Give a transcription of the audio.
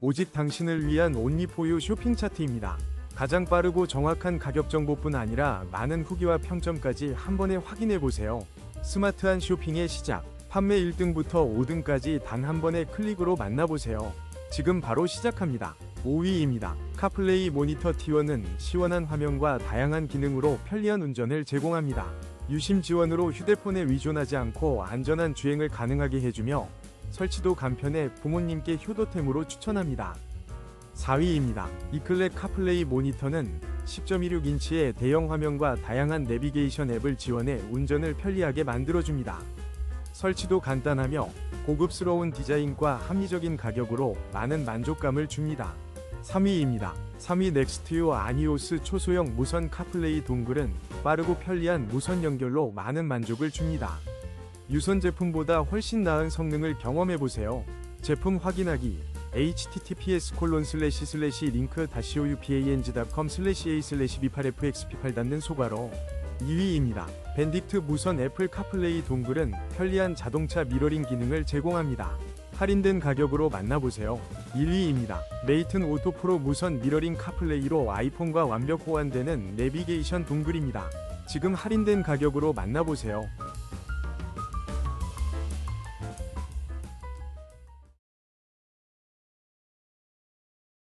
오직 당신을 위한 온리포유 쇼핑 차트입니다. 가장 빠르고 정확한 가격 정보뿐 아니라 많은 후기와 평점까지 한 번에 확인해 보세요. 스마트한 쇼핑의 시작. 판매 1등부터 5등까지 단 한 번의 클릭으로 만나보세요. 지금 바로 시작합니다. 5위입니다. 카플레이 모니터 T1은 시원한 화면과 다양한 기능으로 편리한 운전을 제공합니다. 유심 지원으로 휴대폰에 의존하지 않고 안전한 주행을 가능하게 해주며 설치도 간편해 부모님께 효도템으로 추천합니다. 4위입니다. 이클렉 카플레이 모니터는 10.16인치의 대형 화면과 다양한 내비게이션 앱을 지원해 운전을 편리하게 만들어줍니다. 설치도 간단하며 고급스러운 디자인과 합리적인 가격으로 많은 만족감을 줍니다. 3위입니다. 3위 넥스트유 아니오스 초소형 무선 카플레이 동글은 빠르고 편리한 무선 연결로 많은 만족을 줍니다. 유선 제품보다 훨씬 나은 성능을 경험해 보세요. 제품 확인하기 https 콜론 슬래시 슬래시 링크 다시 oupang.com 슬래시 a 슬래시 b8fxp8 닫는 소괄호 2위입니다. 밴딕트 무선 애플 카플레이 동글은 편리한 자동차 미러링 기능을 제공합니다. 할인된 가격으로 만나보세요. 1위입니다. 메이튼 오토 프로 무선 미러링 카플레이로 아이폰과 완벽 호환되는 내비게이션 동글입니다. 지금 할인된 가격으로 만나보세요.